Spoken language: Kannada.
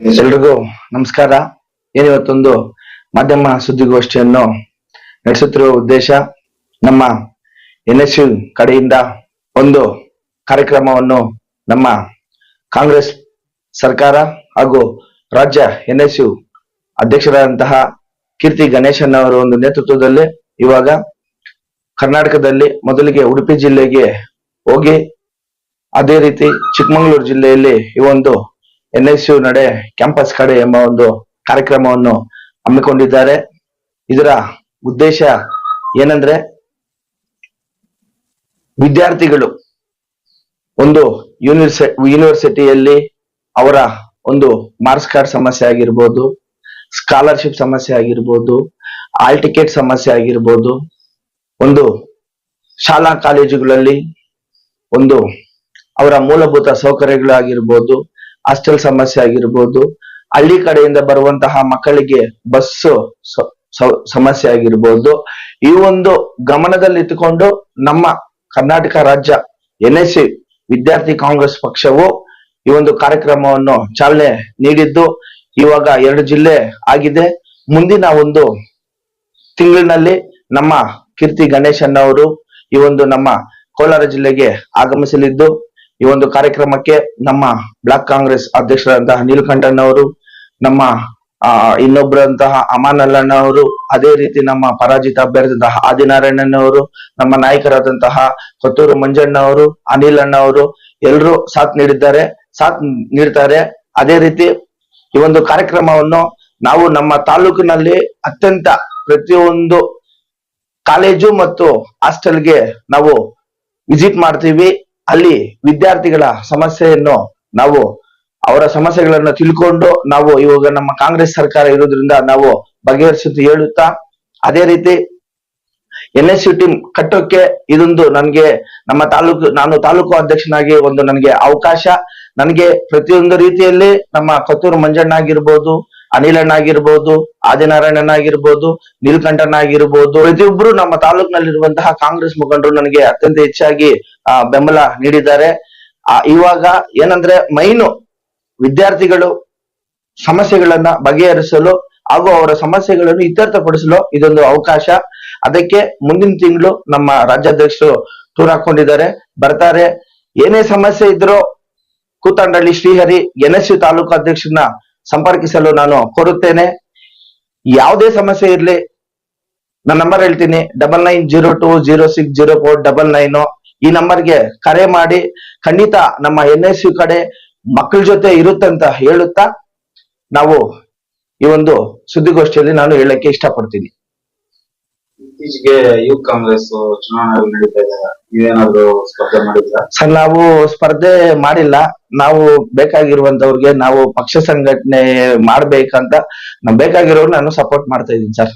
ಎಲ್ರಿಗೂ ನಮಸ್ಕಾರ. ಏನಿವತ್ತೊಂದು ಮಾಧ್ಯಮ ಸುದ್ದಿಗೋಷ್ಠಿಯನ್ನು ನಡೆಸುತ್ತಿರುವ ಉದ್ದೇಶ ನಮ್ಮ ಎನ್ ಎಸ್ ಯು ಕಡೆಯಿಂದ ಒಂದು ಕಾರ್ಯಕ್ರಮವನ್ನು ನಮ್ಮ ಕಾಂಗ್ರೆಸ್ ಸರ್ಕಾರ ಹಾಗೂ ರಾಜ್ಯ ಎನ್ ಎಸ್ ಯು ಅಧ್ಯಕ್ಷರಾದಂತಹ ಕೀರ್ತಿ ಗಣೇಶನ್ ಅವರ ಒಂದು ನೇತೃತ್ವದಲ್ಲಿ ಇವಾಗ ಕರ್ನಾಟಕದಲ್ಲಿ ಮೊದಲಿಗೆ ಉಡುಪಿ ಜಿಲ್ಲೆಗೆ ಹೋಗಿ, ಅದೇ ರೀತಿ ಚಿಕ್ಕಮಗಳೂರು ಜಿಲ್ಲೆಯಲ್ಲಿ ಈ ಒಂದು ಎನ್ ಎಸ್ ಯು ನಡೆ ಕ್ಯಾಂಪಸ್ ಕಡೆ ಎಂಬ ಒಂದು ಕಾರ್ಯಕ್ರಮವನ್ನು ಹಮ್ಮಿಕೊಂಡಿದ್ದಾರೆ. ಇದರ ಉದ್ದೇಶ ಏನಂದ್ರೆ ವಿದ್ಯಾರ್ಥಿಗಳು ಒಂದು ಯೂನಿವರ್ಸಿ, ಯೂನಿವರ್ಸಿಟಿಯಲ್ಲಿ ಅವರ ಒಂದು ಮಾರ್ಕ್ಸ್ ಕಾರ್ಡ್ ಸಮಸ್ಯೆ ಆಗಿರ್ಬೋದು, ಸ್ಕಾಲರ್ಶಿಪ್ ಸಮಸ್ಯೆ ಆಗಿರ್ಬೋದು, ಆಲ್ ಟಿಕೆಟ್ ಸಮಸ್ಯೆ ಆಗಿರ್ಬೋದು, ಒಂದು ಶಾಲಾ ಕಾಲೇಜುಗಳಲ್ಲಿ ಒಂದು ಅವರ ಮೂಲಭೂತ ಸೌಕರ್ಯಗಳಾಗಿರ್ಬೋದು ಹಾಸ್ಟೆಲ್ ಸಮಸ್ಯೆ ಆಗಿರ್ಬೋದು, ಹಳ್ಳಿ ಕಡೆಯಿಂದ ಬರುವಂತಹ ಮಕ್ಕಳಿಗೆ ಬಸ್ ಸಮಸ್ಯೆ ಆಗಿರ್ಬೋದು, ಈ ಒಂದು ಗಮನದಲ್ಲಿಟ್ಟುಕೊಂಡು ನಮ್ಮ ಕರ್ನಾಟಕ ರಾಜ್ಯ ಎನ್ ಎಸ್ ಸಿ ವಿದ್ಯಾರ್ಥಿ ಕಾಂಗ್ರೆಸ್ ಪಕ್ಷವು ಈ ಒಂದು ಕಾರ್ಯಕ್ರಮವನ್ನು ಚಾಲನೆ ನೀಡಿದ್ದು, ಇವಾಗ ಎರಡು ಜಿಲ್ಲೆ ಆಗಿದೆ. ಮುಂದಿನ ಒಂದು ತಿಂಗಳಿನಲ್ಲಿ ನಮ್ಮ ಕೀರ್ತಿ ಗಣೇಶನ್ ಅವರು ಈ ಒಂದು ನಮ್ಮ ಕೋಲಾರ ಜಿಲ್ಲೆಗೆ ಆಗಮಿಸಲಿದ್ದು ಈ ಒಂದು ಕಾರ್ಯಕ್ರಮಕ್ಕೆ ನಮ್ಮ ಬ್ಲಾಕ್ ಕಾಂಗ್ರೆಸ್ ಅಧ್ಯಕ್ಷರಾದಂತಹ ನೀಲಕಂಠಣ್ಣ ಅವರು, ನಮ್ಮ ಇನ್ನೊಬ್ಬರಂತಹ ಅಮಾನ್ ಅಲ್ಲಣ್ಣ ಅವರು, ಅದೇ ರೀತಿ ನಮ್ಮ ಪರಾಜಿತ ಅಭ್ಯರ್ಥಿಯಂತಹ ಆದಿನಾರಾಯಣನ್ ಅವರು, ನಮ್ಮ ನಾಯಕರಾದಂತಹ ಕೊತ್ತೂರು ಮಂಜಣ್ಣ ಅವರು, ಅನಿಲ್ ಅಣ್ಣ ಅವರು ಎಲ್ಲರೂ ಸಾಥ್ ನೀಡಿದ್ದಾರೆ, ಸಾಥ್ ನೀಡ್ತಾರೆ. ಅದೇ ರೀತಿ ಈ ಒಂದು ಕಾರ್ಯಕ್ರಮವನ್ನು ನಾವು ನಮ್ಮ ತಾಲೂಕಿನಲ್ಲಿ ಅತ್ಯಂತ ಪ್ರತಿಯೊಂದು ಕಾಲೇಜು ಮತ್ತು ಹಾಸ್ಟೆಲ್ಗೆ ನಾವು ವಿಸಿಟ್ ಮಾಡ್ತೀವಿ. ಅಲ್ಲಿ ವಿದ್ಯಾರ್ಥಿಗಳ ಸಮಸ್ಯೆಯನ್ನು ನಾವು, ಅವರ ಸಮಸ್ಯೆಗಳನ್ನು ತಿಳ್ಕೊಂಡು ನಾವು ಇವಾಗ ನಮ್ಮ ಕಾಂಗ್ರೆಸ್ ಸರ್ಕಾರ ಇರೋದ್ರಿಂದ ನಾವು ಬಗೆಹರಿಸುತ್ತ ಹೇಳುತ್ತಾ, ಅದೇ ರೀತಿ ಎನ್ ಎಸ್ ಯು ಟೀಮ್ ಕಟ್ಟೋಕೆ ಇದೊಂದು ನನ್ಗೆ ನಮ್ಮ ತಾಲೂಕು, ನಾನು ತಾಲೂಕು ಅಧ್ಯಕ್ಷನಾಗಿ ಒಂದು ನನಗೆ ಅವಕಾಶ. ನನಗೆ ಪ್ರತಿಯೊಂದು ರೀತಿಯಲ್ಲಿ ನಮ್ಮ ಕೊತ್ತೂರು ಮಂಜಣ್ಣ ಆಗಿರ್ಬೋದು ಅನಿಲಣ್ಣ ಆಗಿರ್ಬೋದು ಆದಿನಾರಾಯಣನ್ ಆಗಿರ್ಬೋದು ನೀಲಕಂಠನ್ ಆಗಿರ್ಬೋದು ಪ್ರತಿಯೊಬ್ಬರು ನಮ್ಮ ತಾಲೂಕಿನಲ್ಲಿರುವಂತಹ ಕಾಂಗ್ರೆಸ್ ಮುಖಂಡರು ನನಗೆ ಅತ್ಯಂತ ಹೆಚ್ಚಾಗಿ ಬೆಂಬಲ ನೀಡಿದ್ದಾರೆ. ಇವಾಗ ಏನಂದ್ರೆ ಮೈನು ವಿದ್ಯಾರ್ಥಿಗಳು ಸಮಸ್ಯೆಗಳನ್ನ ಬಗೆಹರಿಸಲು ಹಾಗೂ ಅವರ ಸಮಸ್ಯೆಗಳನ್ನು ಇತ್ಯರ್ಥಪಡಿಸಲು ಇದೊಂದು ಅವಕಾಶ. ಅದಕ್ಕೆ ಮುಂದಿನ ತಿಂಗಳು ನಮ್ಮ ರಾಜ್ಯಾಧ್ಯಕ್ಷರು ಟೂರ್ ಹಾಕೊಂಡಿದ್ದಾರೆ. ಬರ್ತಾರೆ. ಏನೇ ಸಮಸ್ಯೆ ಇದ್ರೂ Kuthandahalli Shrihari, N S U taluk ಅಧ್ಯಕ್ಷರನ್ನ ಸಂಪರ್ಕಿಸಲು ನಾನು ಕೋರುತ್ತೇನೆ ಯಾವುದೇ ಸಮಸ್ಯೆ ಇರಲಿ, ನನ್ನ ನಂಬರ್ ಹೇಳ್ತೀನಿ. Double nine zero two zero six zero four double nine ಈ ನಂಬರ್ಗೆ ಕರೆ ಮಾಡಿ, ಖಂಡಿತ ನಮ್ಮ ಎನ್ ಎಸ್ ಯು ಕಡೆ ಮಕ್ಕಳ ಜೊತೆ ಇರುತ್ತಂತ ಹೇಳುತ್ತಾ, ನಾವು ಈ ಒಂದು ಸುದ್ದಿಗೋಷ್ಠಿಯಲ್ಲಿ ನಾನು ಹೇಳಕ್ಕೆ ಇಷ್ಟಪಡ್ತೀನಿ. ಇತ್ತೀಚೆಗೆ ಯೂತ್ ಕಾಂಗ್ರೆಸ್ ಚುನಾವಣೆಗಳು ನಡೀತಾ ಇದೆ. ನೀವೇನಾದ್ರು ಸ್ಪರ್ಧೆ ಮಾಡಿದ್ರ? ಸರ್, ನಾವು ಸ್ಪರ್ಧೆ ಮಾಡಿಲ್ಲ. ನಾವು ಬೇಕಾಗಿರುವಂತವ್ರಿಗೆ ನಾವು ಪಕ್ಷ ಸಂಘಟನೆ ಮಾಡ್ಬೇಕಂತ ನಾವು ಬೇಕಾಗಿರೋರು ನಾನು ಸಪೋರ್ಟ್ ಮಾಡ್ತಾ ಇದ್ದೀನಿ ಸರ್.